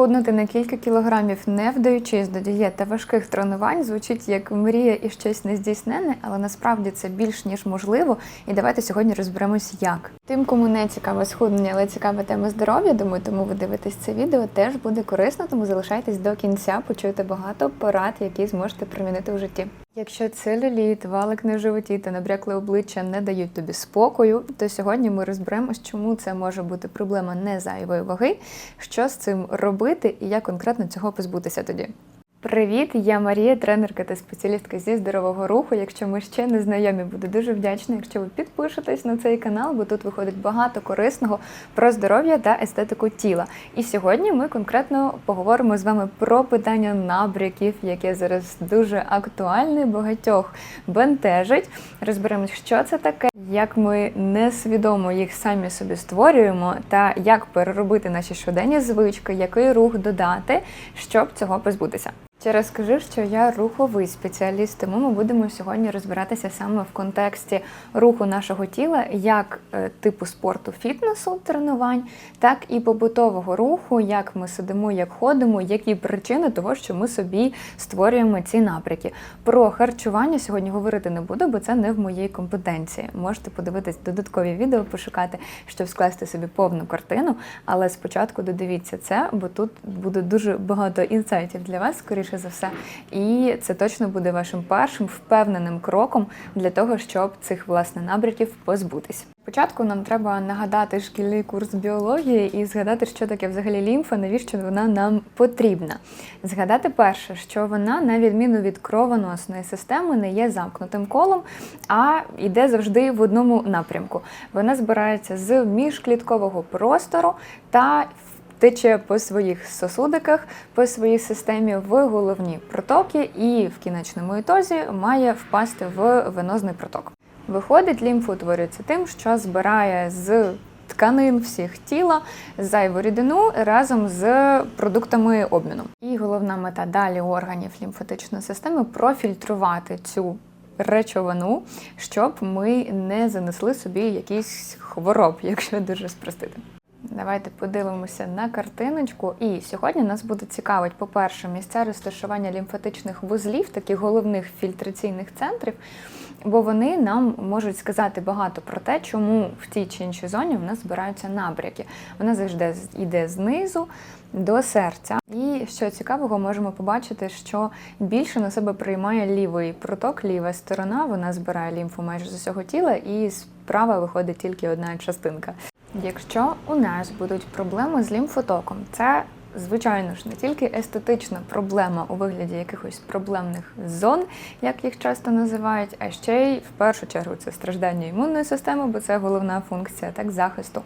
Схуднути на кілька кілограмів, не вдаючись до дієт та важких тренувань, звучить як мрія і щось нездійснене, але насправді це більш ніж можливо. І давайте сьогодні розберемось, як. Тим, кому не цікаве схуднення, але цікава тема здоров'я, думаю, тому ви дивитесь це відео, теж буде корисно, тому залишайтесь до кінця, почуєте багато порад, які зможете примінити у житті. Якщо целюліт, валик на животі та набрякле обличчя не дають тобі спокою, то сьогодні ми розберемось, чому це може бути проблема не зайвої ваги, що з цим робити і як конкретно цього позбутися тоді. Привіт, я Марія, тренерка та спеціалістка зі здорового руху. Якщо ми ще не знайомі, буду дуже вдячна, якщо ви підпишетесь на цей канал, бо тут виходить багато корисного про здоров'я та естетику тіла. І сьогодні ми конкретно поговоримо з вами про питання набряків, яке зараз дуже актуальне, багатьох бентежить. Розберемось, що це таке, як ми несвідомо їх самі собі створюємо, та як переробити наші щоденні звички, який рух додати, щоб цього позбутися. Ще раз скажу, що я руховий спеціаліст, тому ми будемо сьогодні розбиратися саме в контексті руху нашого тіла, як е, типу спорту фітнесу, тренувань, так і побутового руху, як ми сидимо, як ходимо, які причини того, що ми собі створюємо ці напряки. Про харчування сьогодні говорити не буду, бо це не в моїй компетенції. Можете подивитись додаткові відео, пошукати, щоб скласти собі повну картину. Але спочатку додивіться це, бо тут буде дуже багато інсайтів для вас, скоріше за все. І це точно буде вашим першим впевненим кроком для того, щоб цих власне набряків позбутись. Спочатку нам треба нагадати шкільний курс біології і згадати, що таке взагалі лімфа, навіщо вона нам потрібна. Згадати перше, що вона, на відміну від кровоносної системи, не є замкнутим колом, а йде завжди в одному напрямку. Вона збирається з міжкліткового простору та тече по своїх сосудиках, по своїй системі в головні протоки, і в кінечному ітозі має впасти в венозний проток. Виходить, лімфа утворюється тим, що збирає з тканин всіх тіла зайву рідину разом з продуктами обміну. І головна мета далі органів лімфатичної системи профільтрувати цю речовину, щоб ми не занесли собі якісь хвороб, якщо дуже спростити. Давайте подивимося на картиночку. І сьогодні нас буде цікавить, по-перше, місця розташування лімфатичних вузлів, таких головних фільтраційних центрів, бо вони нам можуть сказати багато про те, чому в тій чи іншій зоні в нас збираються набряки. Вона завжди йде знизу до серця. І що цікавого, можемо побачити, що більше на себе приймає лівий проток, ліва сторона, вона збирає лімфу майже з усього тіла, і справа виходить тільки одна частинка. Якщо у нас будуть проблеми з лімфотоком, це звичайно ж не тільки естетична проблема у вигляді якихось проблемних зон, як їх часто називають, а ще й в першу чергу це страждання імунної системи, бо це головна функція так захисту.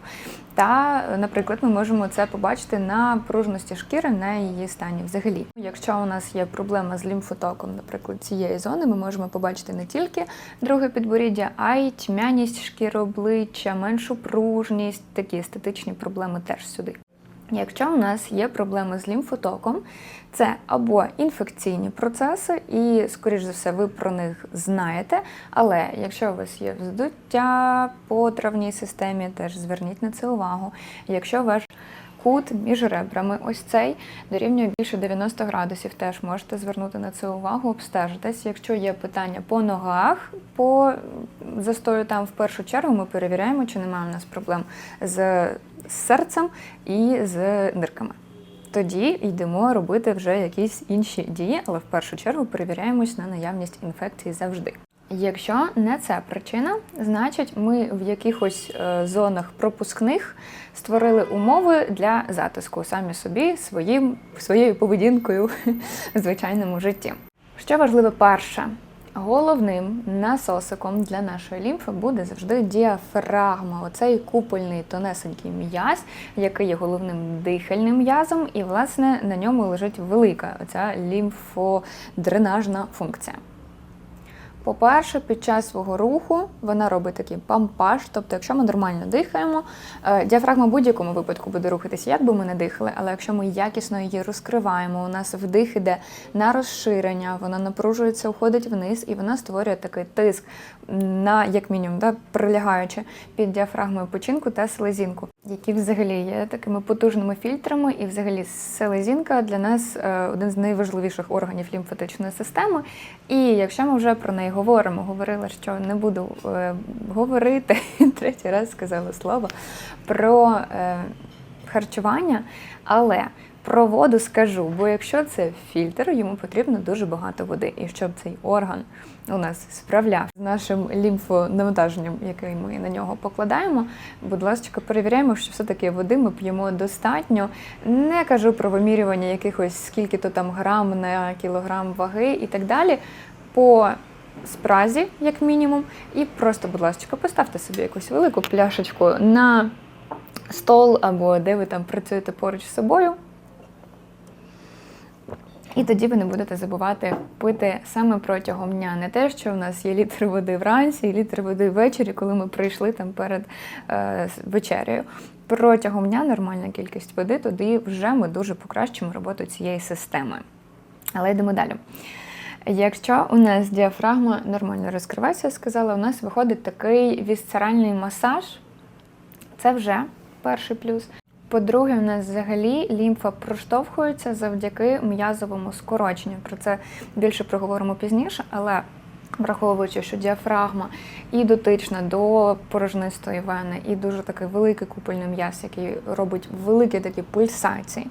Та, наприклад, ми можемо це побачити на пружності шкіри, на її стані взагалі. Якщо у нас є проблема з лімфотоком, наприклад, цієї зони, ми можемо побачити не тільки друге підборіддя, а й тьмяність шкіри обличчя, меншу пружність, такі естетичні проблеми теж сюди. Якщо у нас є проблеми з лімфотоком, це або інфекційні процеси, і, скоріш за все, ви про них знаєте. Але якщо у вас є вздуття по травній системі, теж зверніть на це увагу. Якщо ваш кут між ребрами, ось цей дорівнює більше 90 градусів, теж можете звернути на це увагу, обстежитись. Якщо є питання по ногах, по застою там в першу чергу ми перевіряємо, чи немає у нас проблем з серцем і з нирками. Тоді йдемо робити вже якісь інші дії, але в першу чергу перевіряємось на наявність інфекції завжди. Якщо не це причина, значить ми в якихось е, зонах пропускних створили умови для затиску самі собі своїм, своєю поведінкою в звичайному житті. Що важливо перше, головним насосиком для нашої лімфи буде завжди діафрагма, оцей купольний тонесенький м'яз, який є головним дихальним м'язом, і, власне, на ньому лежить велика оця лімфодренажна функція. По-перше, під час свого руху вона робить такий пампаж. Тобто, якщо ми нормально дихаємо, е, діафрагма в будь-якому випадку буде рухатися, як би ми не дихали, але якщо ми якісно її розкриваємо, у нас вдих іде на розширення, вона напружується, уходить вниз, і вона створює такий тиск на, як мінімум, да, прилягаючи під діафрагмою печінку та селезінку, які взагалі є такими потужними фільтрами, і взагалі селезінка для нас е, один з найважливіших органів лімфатичної системи. І якщо ми вже про неї говоримо, говорила, що не буду е, говорити, третій раз сказала слово про е, харчування, але про воду скажу, бо якщо це фільтр, йому потрібно дуже багато води. І щоб цей орган у нас справляв з нашим лімфонавантаженням, яке ми на нього покладаємо, будь ласка, перевіряємо, що все-таки води ми п'ємо достатньо. Не кажу про вимірювання якихось скільки то там грам на кілограм ваги і так далі. По спразі, як мінімум, і просто, будь ласка, поставте собі якусь велику пляшечку на стол або де ви там працюєте поруч з собою. І тоді ви не будете забувати пити саме протягом дня. Не те, що в нас є літр води вранці і літр води ввечері, коли ми прийшли там перед е, вечерею. Протягом дня нормальна кількість води, тоді вже ми дуже покращимо роботу цієї системи. Але йдемо далі. Якщо у нас діафрагма нормально розкривається, я сказала, у нас виходить такий вісцеральний масаж. Це вже перший плюс. По-друге, у нас взагалі лімфа проштовхується завдяки м'язовому скороченню. Про це більше проговоримо пізніше, але враховуючи, що діафрагма і дотична до порожнистої вени, і дуже такий великий купольний м'яз, який робить великі такі пульсації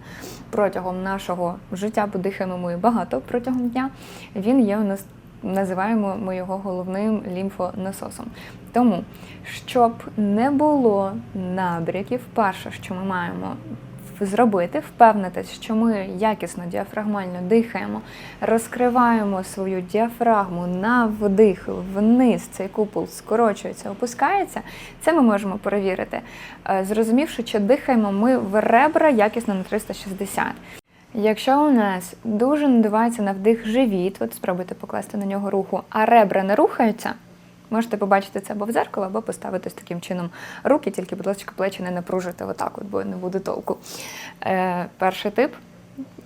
протягом нашого життя, бо дихаємо ми багато протягом дня. Він є у нас. Називаємо ми його головним лімфонасосом. Тому, щоб не було набряків, перше, що ми маємо зробити, впевнитись, що ми якісно діафрагмально дихаємо, розкриваємо свою діафрагму на вдих вниз, цей купол скорочується, опускається. Це ми можемо перевірити, е, зрозумівши, чи дихаємо ми в ребра якісно на 360. Якщо у нас дуже надувається на вдих живіт, от спробуйте покласти на нього руху, а ребра не рухаються, можете побачити це або в зеркало, або поставити з таким чином руки, тільки, будь ласка, плечі не напружити отак, от, бо не буде толку. Е, Перший тип.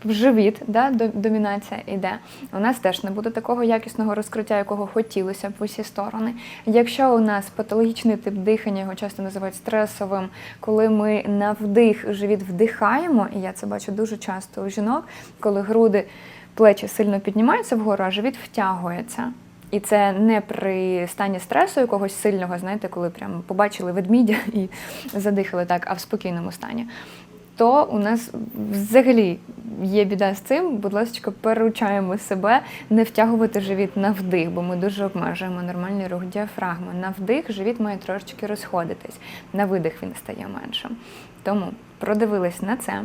В живіт, да, домінація йде. У нас теж не буде такого якісного розкриття, якого хотілося б в усі сторони. Якщо у нас патологічний тип дихання, його часто називають стресовим, коли ми на вдих живіт вдихаємо, і я це бачу дуже часто у жінок, коли груди, плечі сильно піднімаються вгору, а живіт втягується. І це не при стані стресу якогось сильного, знаєте, коли прям побачили ведмідя і задихали так, а в спокійному стані. То у нас взагалі є біда з цим. Будь ласка, переучаємо себе не втягувати живіт на вдих, бо ми дуже обмежуємо нормальний рух діафрагми. На вдих живіт має трошечки розходитись, на видих він стає меншим. Тому продивились на це.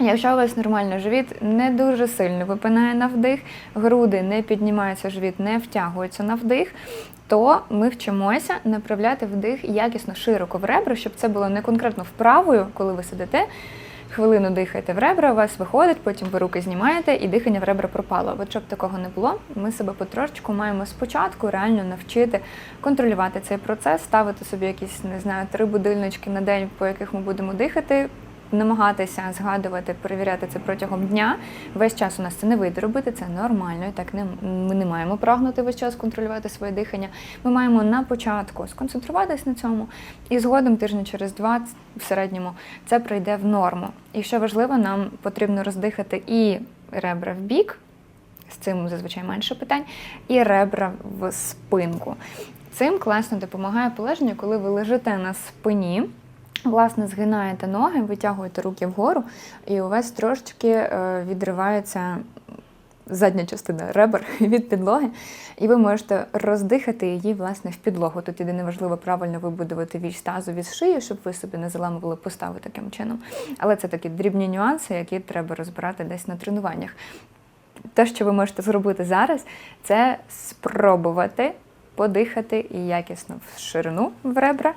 Якщо у вас нормально живіт не дуже сильно випинає на вдих, груди не піднімаються, живіт не втягується на вдих, то ми вчимося направляти вдих якісно широко в ребра, щоб це було не конкретно вправою, коли ви сидите. Хвилину дихаєте в ребра, у вас виходить, потім ви руки знімаєте і дихання в ребра пропало. От щоб такого не було, ми себе потрошечку маємо спочатку реально навчити контролювати цей процес, ставити собі якісь, не знаю, три будильнички на день, по яких ми будемо дихати, намагатися згадувати, перевіряти це протягом дня. Весь час у нас це не вийде робити, це нормально. І так не ми не маємо прагнути весь час контролювати своє дихання. Ми маємо на початку сконцентруватись на цьому, і згодом тижні через два в середньому це прийде в норму. І що важливо, нам потрібно роздихати і ребра в бік. З цим зазвичай менше питань, і ребра в спинку. Цим класно допомагає положення, коли ви лежите на спині. Власне, згинаєте ноги, витягуєте руки вгору, і у вас трошечки е, відривається задня частина ребер від підлоги, і ви можете роздихати її власне в підлогу. Тут єдине важливо правильно вибудувати вісь тазу від шиї, щоб ви собі не заламували постави таким чином. Але це такі дрібні нюанси, які треба розбирати десь на тренуваннях. Те, що ви можете зробити зараз, це спробувати подихати і якісно в ширину в ребра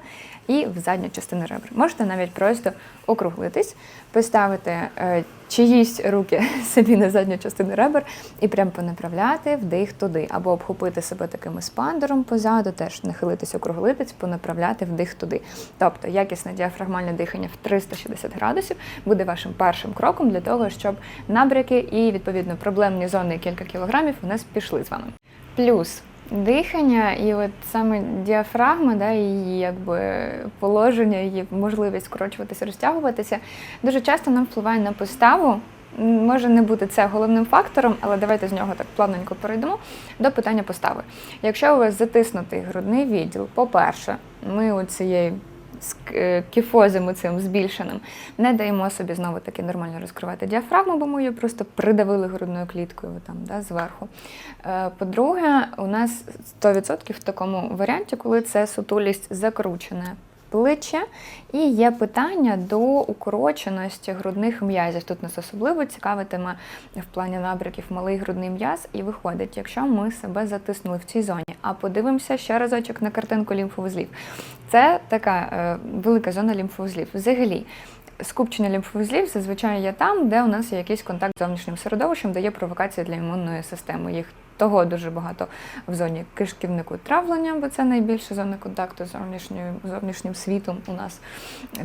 і в задню частину ребра. Можете навіть просто округлитись, поставити е, чиїсь руки собі на задню частину ребер і прям понаправляти вдих туди, або обхопити себе таким спандером позаду, теж нахилитись, округлитись, понаправляти вдих туди. Тобто якісне діафрагмальне дихання в 360 градусів буде вашим першим кроком для того, щоб набряки і відповідно проблемні зони кілька кілограмів у нас пішли з вами. Плюс дихання і от саме діафрагма, да, її якби положення, її можливість скорочуватися, розтягуватися, дуже часто нам впливає на поставу. Може не бути це головним фактором, але давайте з нього так плавненько перейдемо до питання постави. Якщо у вас затиснутий грудний відділ, по-перше, ми у цієї з е, кіфозом цим збільшеним не даємо собі знову таки нормально розкривати діафрагму, бо ми її просто придавили грудною кліткою там, да, зверху. Е, По-друге, у нас 100% в такому варіанті, коли це сутулість закручене плече, і є питання до укороченості грудних м'язів. Тут нас особливо цікавитиме в плані набряків малий грудний м'яз, і виходить, якщо ми себе затиснули в цій зоні. А подивимося ще разочок на картинку лімфовузлів. Це така е, велика зона лімфовузлів. Взагалі. Скупчення лімфовузлів зазвичай є там, де у нас є якийсь контакт з зовнішнім середовищем, де є провокація для імунної системи. Їх того дуже багато в зоні кишківнику травлення, бо це найбільша зона контакту з зовнішньою зовнішнім світом у нас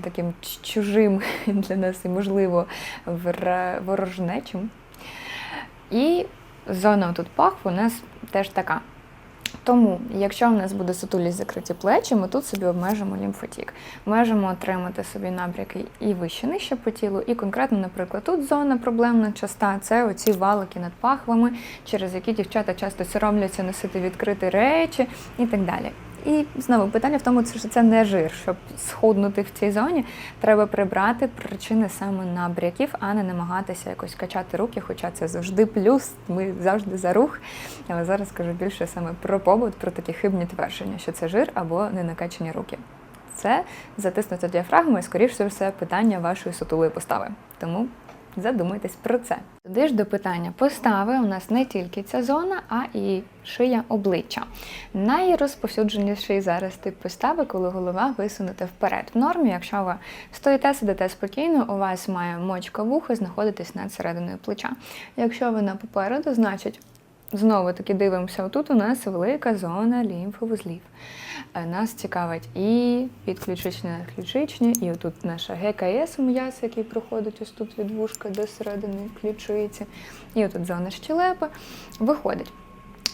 таким чужим для нас і можливо ворожнечим. І зона тут пах у нас теж така. Тому, якщо в нас буде сутулість закриті плечі, ми тут собі обмежимо лімфотік. Можемо отримати собі набряки і вище нижче по тілу, і конкретно, наприклад, тут зона проблемна часта це оці валики над пахвами, через які дівчата часто соромляться носити відкриті речі і так далі. І знову питання в тому, що це не жир. Щоб схуднути в цій зоні, треба прибрати причини саме набряків, а не намагатися якось качати руки, хоча це завжди плюс. Ми завжди за рух. Але зараз кажу більше саме про побут, про такі хибні твердження, що це жир або ненакачені руки. Це затиснута діафрагма і, за все, питання вашої сутулої постави. Тому задумайтесь про це. Туди ж до питання постави у нас не тільки ця зона, а і шия обличчя. Найрозповсюдженіший зараз тип постави, коли голова висунута вперед. В нормі, якщо ви стоїте, сидите спокійно, у вас має мочка вуха знаходитись над серединою плеча. Якщо вона попереду, значить. Знову таки дивимося, отут у нас велика зона лімфовузлів. Е, Нас цікавить і підключичні, ключичні, і отут наша ГКС м'яс, який проходить ось тут від вушка до середини ключиці, і отут зона щелепи. Виходить.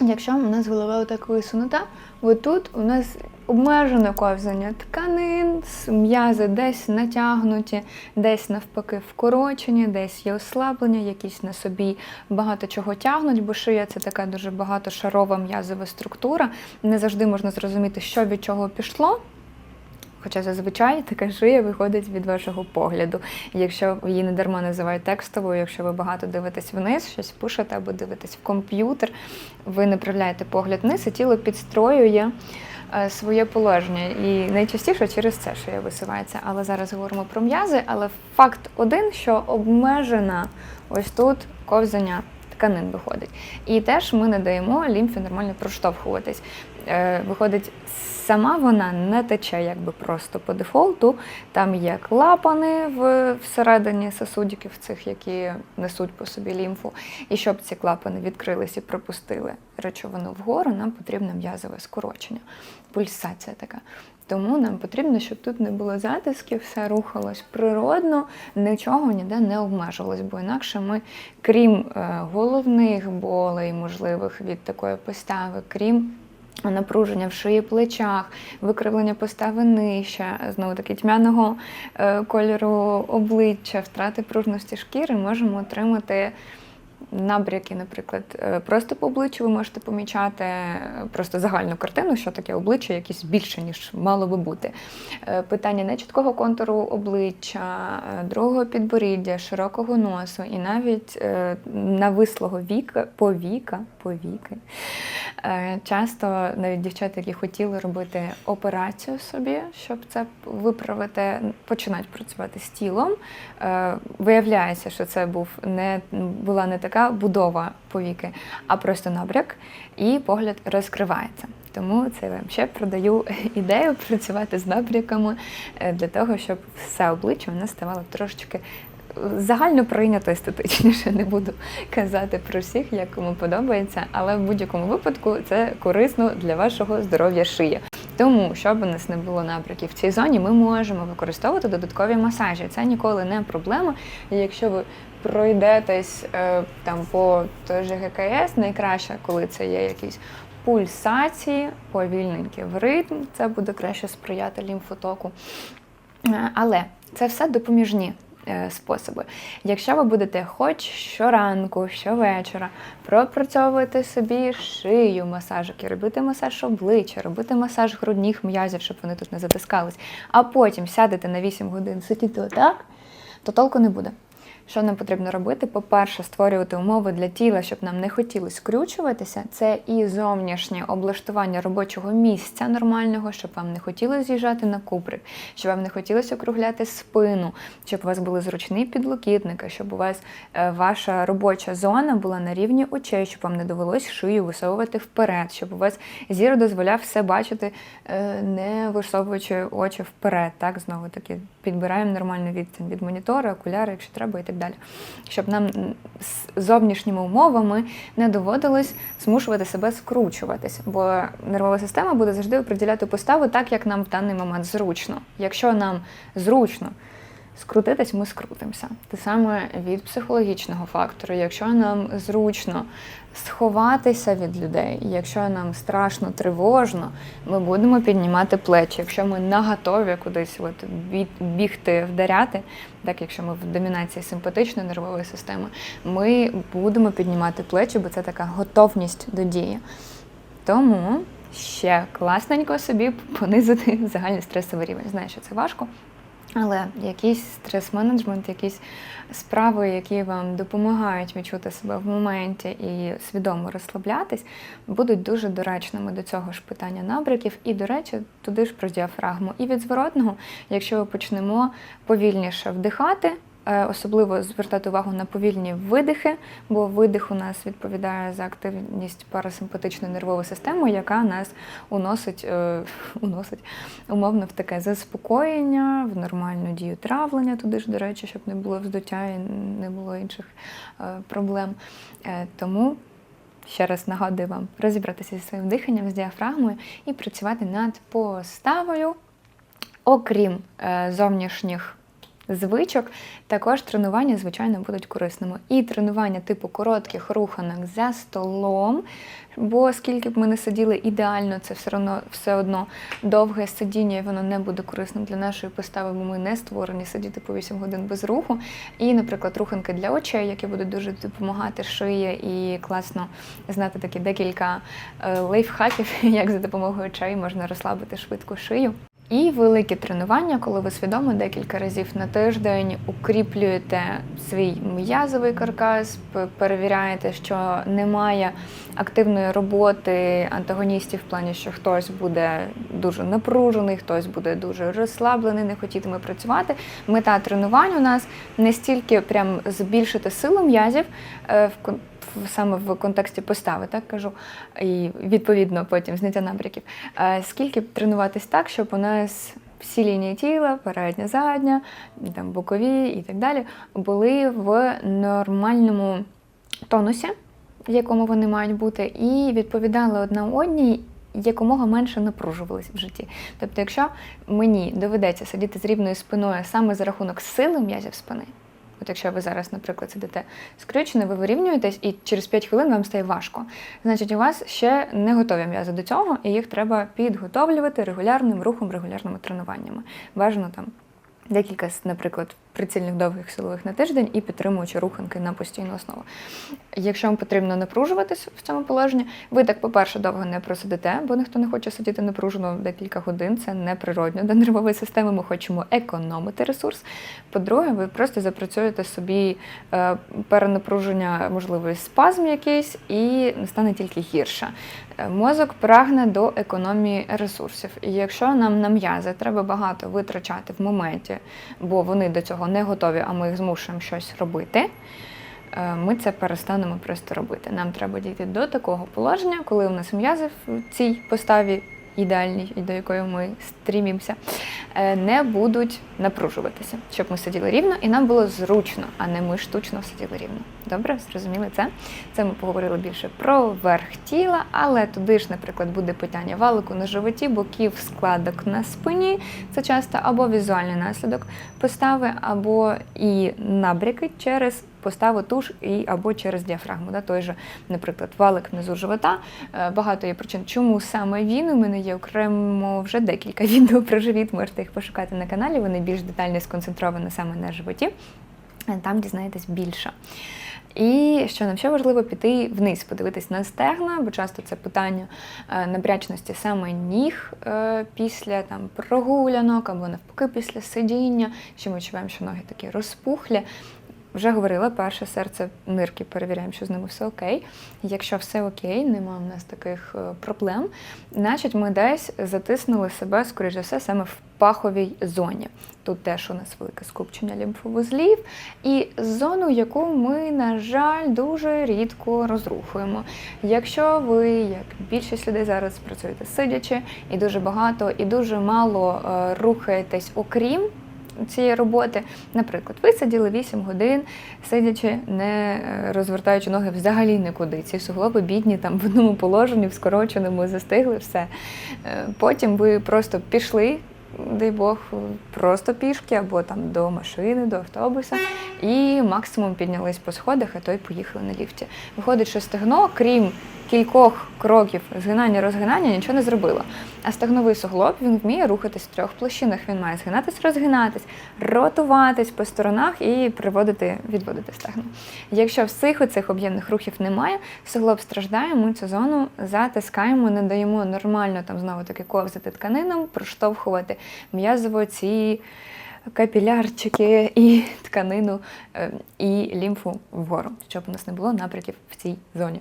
Якщо у нас голова отак висунута, отут у нас обмежене ковзання тканин, м'язи десь натягнуті, десь навпаки вкорочені, десь є ослаблення, якісь на собі багато чого тягнуть, бо шия це така дуже багатошарова м'язова структура. Не завжди можна зрозуміти, що від чого пішло. Хоча зазвичай така шия виходить від вашого погляду. Якщо її не дарма називають текстовою, якщо ви багато дивитесь вниз, щось пишете або дивитесь в комп'ютер, ви направляєте погляд вниз, і тіло підстроює е, своє положення. І найчастіше через це шия висувається. Але зараз говоримо про м'язи. Але факт один, що обмежена ось тут ковзання тканин виходить. І теж ми не даємо лімфі нормально проштовхуватись. Е, Виходить, сама вона не тече якби просто по дефолту. Там є клапани в, всередині сосудиків цих, які несуть по собі лімфу. І щоб ці клапани відкрились і пропустили речовину вгору, нам потрібно м'язове скорочення, пульсація така. Тому нам потрібно, щоб тут не було затисків, все рухалось природно, нічого ніде не обмежувалось, бо інакше ми, крім е, головних болей, можливих від такої постави, крім напруження в шиї плечах, викривлення постави нижче, знову таки тьмяного е, кольору обличчя, втрати пружності шкіри, можемо отримати. Набряки, наприклад, е, просто по обличчю ви можете помічати е, просто загальну картину, що таке обличчя якесь більше, ніж мало би бути. Питання нечіткого контуру обличчя, другого підборіддя, широкого носу і навіть навислого віка, повіка, повіки, Часто навіть дівчата, які хотіли робити операцію собі, щоб це виправити, починають працювати з тілом. Е, Виявляється, що це був не була не така будова повіки, а просто набряк, і погляд розкривається. Тому це я вам ще продаю ідею працювати з набряками е, для того, щоб все обличчя у нас ставало трошечки е, загально прийнято естетичніше. Не буду казати про всіх, як кому подобається, але в будь-якому випадку це корисно для вашого здоров'я шиї. Тому, щоб у нас не було набряків в цій зоні, ми можемо використовувати додаткові масажі. Це ніколи не проблема. І якщо ви пройдетесь е, там по той же ГКС, найкраще, коли це є якісь пульсації, повільненькі в ритм, це буде краще сприяти лімфотоку. Е, Але це все допоміжні способи. Якщо ви будете хоч щоранку, щовечора пропрацьовувати собі шию масажики, робити масаж обличчя, робити масаж грудних м'язів, щоб вони тут не затискались, а потім сядете на 8 годин сидіти отак, то толку не буде. Що нам потрібно робити? По-перше, створювати умови для тіла, щоб нам не хотілося скрючуватися. Це і зовнішнє облаштування робочого місця нормального, щоб вам не хотілося з'їжджати на куприк, щоб вам не хотілося округляти спину, щоб у вас були зручні підлокітники, щоб у вас е, ваша робоча зона була на рівні очей, щоб вам не довелось шию висовувати вперед, щоб у вас зір дозволяв все бачити, е, не висовуючи очі вперед. Так, знову таки підбираємо нормальну відстань від монітора, окуляри, якщо треба, і так далі. Щоб нам з зовнішніми умовами не доводилось змушувати себе скручуватись, бо нервова система буде завжди приділяти поставу так, як нам в даний момент зручно. Якщо нам зручно скрутитись, ми скрутимося. Те саме від психологічного фактору. Якщо нам зручно сховатися від людей, якщо нам страшно тривожно, ми будемо піднімати плечі. Якщо ми наготові кудись от бігти, вдаряти, так якщо ми в домінації симпатичної нервової системи, ми будемо піднімати плечі, бо це така готовність до дії. Тому ще класненько собі понизити загальний стресовий рівень. Знаю, що це важко, але якийсь стрес-менеджмент, якісь справи, які вам допомагають відчути себе в моменті і свідомо розслаблятись, будуть дуже доречними до цього ж питання набриків. І, до речі, туди ж про діафрагму. І від зворотного, якщо ми почнемо повільніше вдихати. Е, Особливо звертати увагу на повільні видихи, бо видих у нас відповідає за активність парасимпатичної нервової системи, яка нас уносить, е, уносить умовно в таке заспокоєння, в нормальну дію травлення, туди ж, до речі, щоб не було вздуття і не було інших е, проблем. Тому ще раз нагадую вам розібратися зі своїм диханням, з діафрагмою і працювати над поставою, окрім зовнішніх звичок, також тренування, звичайно, будуть корисними. І тренування типу коротких руханок за столом, бо скільки б ми не сиділи ідеально, це все одно, все одно довге сидіння, і воно не буде корисним для нашої постави, бо ми не створені сидіти по 8 годин без руху. І, наприклад, руханки для очей, які будуть дуже допомагати шиї, і класно знати такі декілька е, лайфхаків, як за допомогою очей можна розслабити швидко шию. І великі тренування, коли ви свідомо декілька разів на тиждень укріплюєте свій м'язовий каркас, перевіряєте, що немає активної роботи антагоністів в плані, що хтось буде дуже напружений, хтось буде дуже розслаблений, не хотітиме працювати. Мета тренувань у нас не стільки прям збільшити силу м'язів е, в саме в контексті постави, так кажу, і відповідно потім зняття набряків. Скільки тренуватись так, щоб у нас всі лінії тіла, передня, задня, там бокові і так далі, були в нормальному тонусі, в якому вони мають бути, і відповідали одна одній. Якомога менше напружувались в житті. Тобто, якщо мені доведеться сидіти з рівною спиною саме за рахунок сили м'язів спини, От якщо ви зараз, наприклад, сидите скрючено, ви вирівнюєтесь, і через 5 хвилин вам стає важко. Значить, у вас ще не готові м'язи до цього, і їх треба підготовлювати регулярним рухом, регулярними тренуваннями. Бажано там декілька, наприклад, прицільних довгих силових на тиждень і підтримуючи руханки на постійну основу. Якщо вам потрібно напружуватись в цьому положенні, ви так, по-перше, довго не просидите, бо ніхто не хоче сидіти напружено декілька годин. Це неприродно для нервової системи. Ми хочемо економити ресурс. По-друге, ви просто запрацюєте собі е, перенапруження, можливо, спазм якийсь, і стане тільки гірше. Е, Мозок прагне до економії ресурсів. І якщо нам на м'язи треба багато витрачати в моменті, бо вони до цього не готові, а ми їх змушуємо щось робити, е, ми це перестанемо просто робити. Нам треба дійти до такого положення, коли у нас м'язи в цій поставі ідеальній, до якої ми стрімімося, е, не будуть напружуватися, щоб ми сиділи рівно і нам було зручно, а не ми штучно сиділи рівно. Добре, зрозуміли це? Це ми поговорили більше про верх тіла, але туди ж, наприклад, буде питання валику на животі, боків, складок на спині. Це часто або візуальний наслідок постави, або і набряки через поставу туш і або через діафрагму. Да? Той же, наприклад, валик внизу живота. Е, Багато є причин, чому саме він. У мене є окремо вже декілька відео про живіт, можете їх пошукати на каналі. Вони більш детально сконцентровані саме на животі. Е, Там дізнаєтесь більше. І що нам ще важливо піти вниз, подивитись на стегна, бо часто це питання е, напрячності саме ніг після там прогулянок або навпаки після сидіння, що ми відчуваємо, що ноги такі розпухлі. Вже говорила, перше серце нирки, перевіряємо, що з ними все окей. Якщо все окей, немає в нас таких е, проблем, значить ми десь затиснули себе, скоріш за все, саме в паховій зоні. Тут теж у нас велике скупчення лімфовузлів, і зону, яку ми, на жаль, дуже рідко розрухуємо. Якщо ви, як більшість людей зараз працюєте сидячи, і дуже багато, і дуже мало е, рухаєтесь, окрім цієї роботи. Наприклад, ви сиділи 8 годин, сидячи, не е, розвертаючи ноги взагалі нікуди. Ці суглоби бідні там в одному положенні, в скороченому, застигли, все. Е, Потім ви просто пішли. Дай Бог, просто пішки або там до машини, до автобуса, і максимум піднялись по сходах, а то й поїхали на ліфті. Виходить, що стегно, крім кількох кроків згинання, розгинання, нічого не зробило. А стегновий суглоб він вміє рухатись в трьох площинах. Він має згинатись, розгинатись, ротуватись по сторонах і приводити, відводити стегно. Якщо всіх оцих об'ємних рухів немає, суглоб страждає, ми цю зону затискаємо, не даємо нормально там знову таки ковзати тканинам, проштовхувати м'язово ці капілярчики і тканину, е, і лімфу вгору, щоб у нас не було напряків в цій зоні.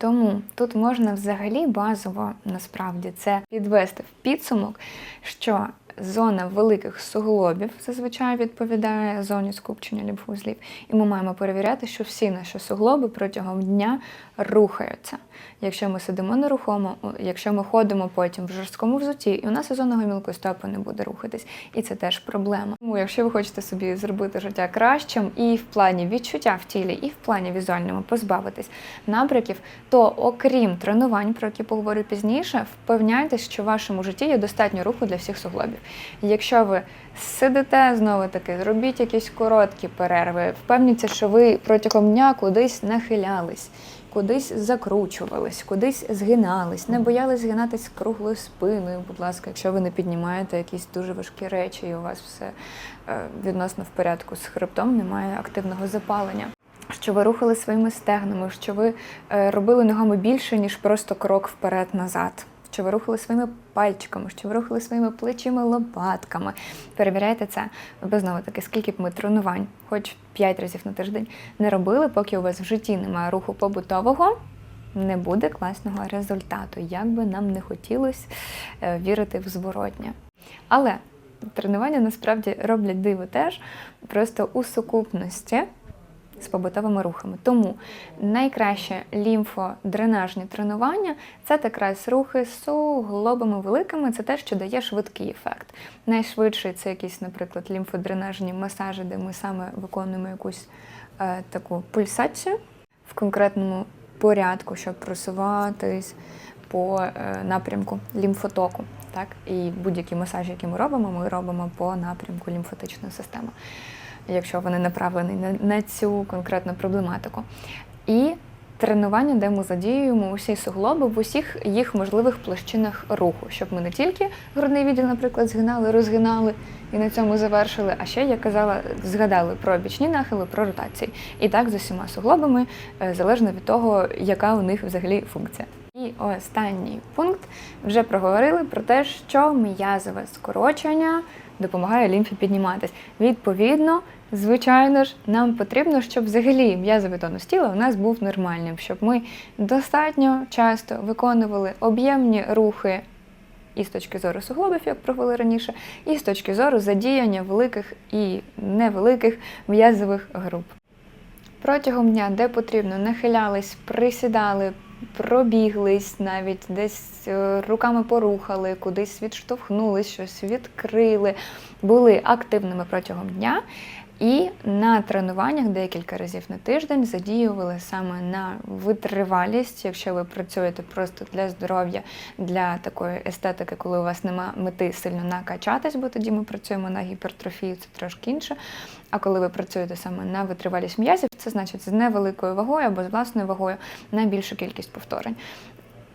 Тому тут можна взагалі базово насправді це підвести в підсумок, що зона великих суглобів зазвичай відповідає зоні скупчення лімфоузлів, і ми маємо перевіряти, що всі наші суглоби протягом дня рухаються. Якщо ми сидимо нерухомо, якщо ми ходимо потім в жорсткому взуті, і у нас зона гомілкої стопи не буде рухатись, і це теж проблема. Тому, якщо ви хочете собі зробити життя кращим, і в плані відчуття в тілі, і в плані візуальному позбавитись набряків, то окрім тренувань, про які поговорю пізніше, впевняйтесь, що в вашому житті є достатньо руху для всіх суглобів. Якщо ви сидите, знову таки, зробіть якісь короткі перерви, впевніться, що ви протягом дня кудись нахилялись. Кудись закручувались, кудись згинались, не боялись згинатись круглою спиною. Будь ласка, якщо ви не піднімаєте якісь дуже важкі речі, і у вас все е, відносно в порядку з хребтом, немає активного запалення. Що ви рухали своїми стегнами, що ви е, робили ногами більше, ніж просто крок вперед-назад. Що ви рухали своїми пальчиками, що ви рухали своїми плечима, лопатками. Перевіряйте це. Бо знову таки, скільки б ми тренувань, хоч 5 разів на тиждень, не робили, поки у вас в житті немає руху побутового, не буде класного результату, як би нам не хотілося е, вірити в зворотнє. Але тренування насправді роблять диво теж просто у сукупності з побутовими рухами. Тому найкраще лімфодренажні тренування це якраз рухи з суглобами великими, це те, що дає швидкий ефект. Найшвидший це якісь, наприклад, лімфодренажні масажі, де ми саме виконуємо якусь е, таку пульсацію в конкретному порядку, щоб просуватись по е, напрямку лімфотоку. Так? І будь-які масажі, які ми робимо, ми робимо по напрямку лімфотичної системи якщо вони направлені на, цю конкретну проблематику. І тренування, де ми задіюємо усі суглоби в усіх їх можливих площинах руху, щоб ми не тільки грудний відділ, наприклад, згинали, розгинали і на цьому завершили, а ще, як казала, згадали про бічні нахили, про ротації. І так з усіма суглобами, е, залежно від того, яка у них взагалі функція. І останній пункт вже проговорили про те, що м'язове скорочення допомагає лімфі підніматись. Відповідно, звичайно ж, нам потрібно, щоб взагалі м'язовий тонус тіла у нас був нормальним, щоб ми достатньо часто виконували об'ємні рухи. І з точки зору суглобів, як проговорили раніше, і з точки зору задіяння великих і невеликих м'язових груп. Протягом дня, де потрібно, нахилялись, присідали, пробіглись, навіть десь е, руками порухали, кудись відштовхнули щось відкрили, були активними протягом дня. І на тренуваннях декілька разів на тиждень задіювали саме на витривалість, якщо ви працюєте просто для здоров'я, для такої естетики, коли у вас нема мети сильно накачатись, бо тоді ми працюємо на гіпертрофію, це трошки інше. А коли ви працюєте саме на витривалість м'язів, це значить з невеликою вагою або з власною вагою на більшу кількість повторень.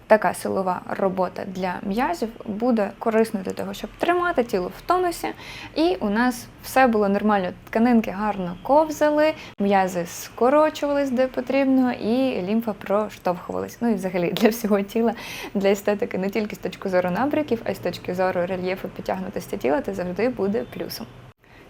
Така силова робота для м'язів буде корисна для того, щоб тримати тіло в тонусі, і у нас все було нормально. Тканинки гарно ковзали, м'язи скорочувались де потрібно, і лімфа проштовхувалась. Ну і взагалі для всього тіла, для естетики, не тільки з точки зору набряків, а й з точки зору рельєфу підтягнутості тіла, це завжди буде плюсом.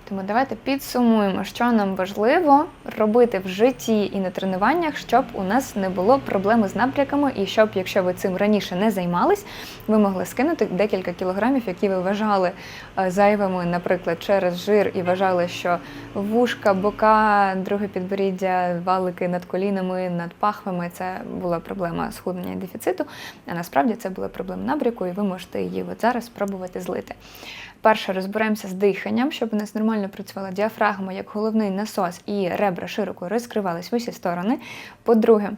Тому давайте підсумуємо, що нам важливо робити в житті і на тренуваннях, щоб у нас не було проблеми з напряками, і щоб, якщо ви цим раніше не займались, ви могли скинути декілька кілограмів, які ви вважали е, зайвими, наприклад, через жир, і вважали, що вушка, бока, друге підборіддя, валики над колінами, над пахвами це була проблема схуднення і дефіциту. А насправді це була проблема набряку, і ви можете її от зараз спробувати злити. Перше розберемося з диханням, щоб у нас нормально працювала діафрагма як головний насос і ребра широко розкривались в усі сторони. По-друге,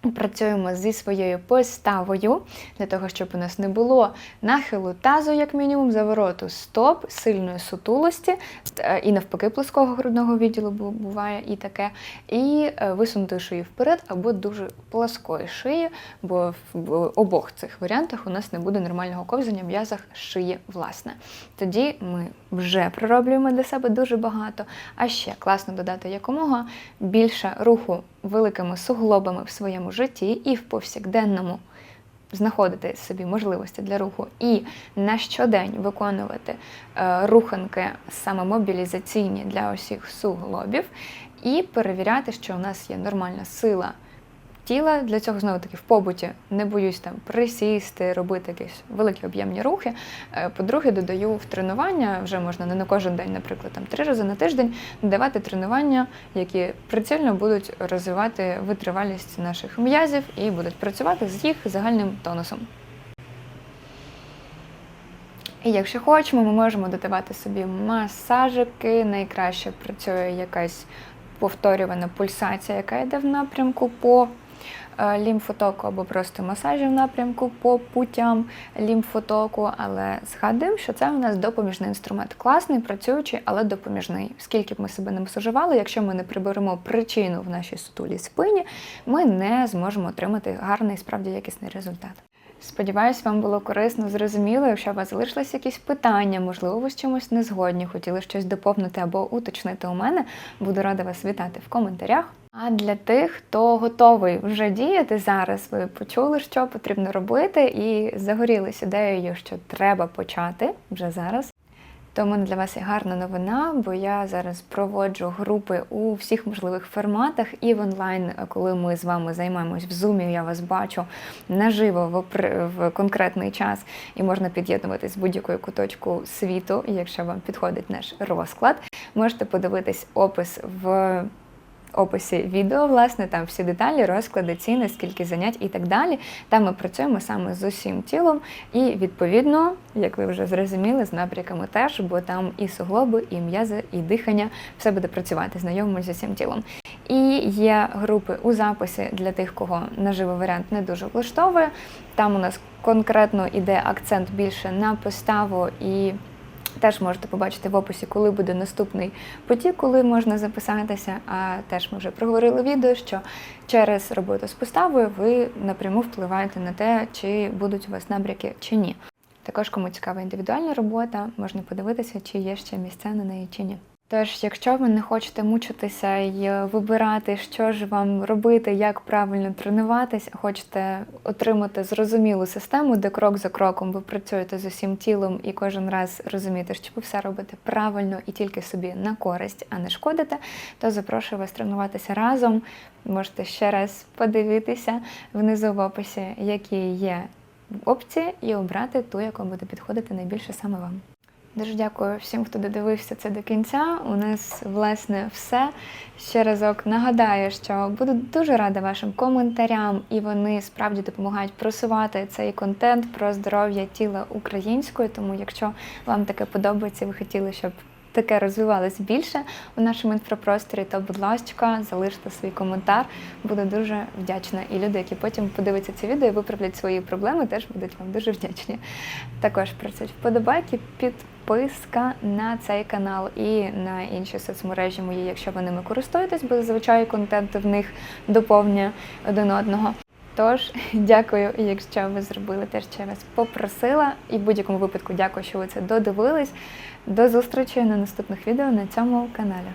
Працюємо зі своєю поставою для того, щоб у нас не було нахилу тазу, як мінімум, завороту стоп, сильної сутулості, е, і навпаки, плоского грудного відділу буває і таке, і е, висунутої шиї вперед або дуже плоскої шиї, бо в обох цих варіантах у нас не буде нормального ковзання м'язах шиї, власне. Тоді ми вже пророблюємо для себе дуже багато, а ще класно додати якомога більше руху великими суглобами в своєму житті і в повсякденному знаходити собі можливості для руху. І на щодень виконувати е, руханки саме мобілізаційні для усіх суглобів, і перевіряти, що у нас є нормальна сила тіла. Для цього знову таки в побуті не боюсь там присісти, робити якісь великі об'ємні рухи. Е, по-друге, додаю в тренування, вже можна не на кожен день, наприклад, там три рази на тиждень давати тренування, які прицільно будуть розвивати витривалість наших м'язів і будуть працювати з їх загальним тонусом. І якщо хочемо, ми можемо додавати собі масажики. Найкраще працює якась повторювана пульсація, яка йде в напрямку по лімфотоку або просто масажі в напрямку по путям лімфотоку. Але згадуємо, що це у нас допоміжний інструмент. Класний, працюючий, але допоміжний. Скільки б ми себе не масажували, якщо ми не приберемо причину в нашій сутулій спині, ми не зможемо отримати гарний, справді якісний результат. Сподіваюсь, вам було корисно, зрозуміло. Якщо у вас залишились якісь питання, можливо, ви з чимось не згодні, хотіли щось доповнити або уточнити у мене, буду рада вас вітати в коментарях. А для тих, хто готовий вже діяти зараз, ви почули, що потрібно робити, і загорілися ідеєю, що треба почати вже зараз. То в мене для вас є гарна новина, бо я зараз проводжу групи у всіх можливих форматах і в онлайн, коли ми з вами займаємось в зумі, я вас бачу наживо в, конкретний час і можна під'єднуватись з будь-якої куточку світу, якщо вам підходить наш розклад. Можете подивитись опис в описі відео, власне, там всі деталі, розклади, ціни, скільки занять і так далі. Там ми працюємо саме з усім тілом, і відповідно, як ви вже зрозуміли, з напряками теж, бо там і суглоби, і м'язи, і дихання все буде працювати, знайомимося з усім тілом. І є групи у записі для тих, кого наживо варіант не дуже влаштовує. Там у нас конкретно іде акцент більше на поставу і Теж можете побачити в описі, коли буде наступний потік, коли можна записатися. А теж ми вже проговорили відео, що через роботу з поставою ви напряму впливаєте на те, чи будуть у вас набряки чи ні. Також, кому цікава індивідуальна робота, можна подивитися, чи є ще місця на неї чи ні. Тож, якщо ви не хочете мучитися і вибирати, що ж вам робити, як правильно тренуватись, хочете отримати зрозумілу систему, де крок за кроком ви працюєте з усім тілом і кожен раз розумієте, що ви все робите правильно і тільки собі на користь, а не шкодите, то запрошую вас тренуватися разом. Можете ще раз подивитися внизу в описі, які є опції, і обрати ту, яка буде підходити найбільше саме вам. Дуже дякую всім, хто додивився це до кінця. У нас власне все. Ще разок нагадаю, що буду дуже рада вашим коментарям, і вони справді допомагають просувати цей контент про здоров'я тіла українською. Тому, якщо вам таке подобається, ви хотіли, щоб таке розвивалось більше у нашому інфопросторі, то, будь ласка, залиште свій коментар. Буду дуже вдячна. І люди, які потім подивляться це відео і виправлять свої проблеми, теж будуть вам дуже вдячні. Також працюють вподобайки, підписка на цей канал і на інші соцмережі мої, якщо ви ними користуєтесь, бо зазвичай контент в них доповнює один одного. Тож, дякую, якщо ви зробили те, що я вас попросила. І в будь-якому випадку дякую, що ви це додивились. До зустрічі на наступних відео на цьому каналі.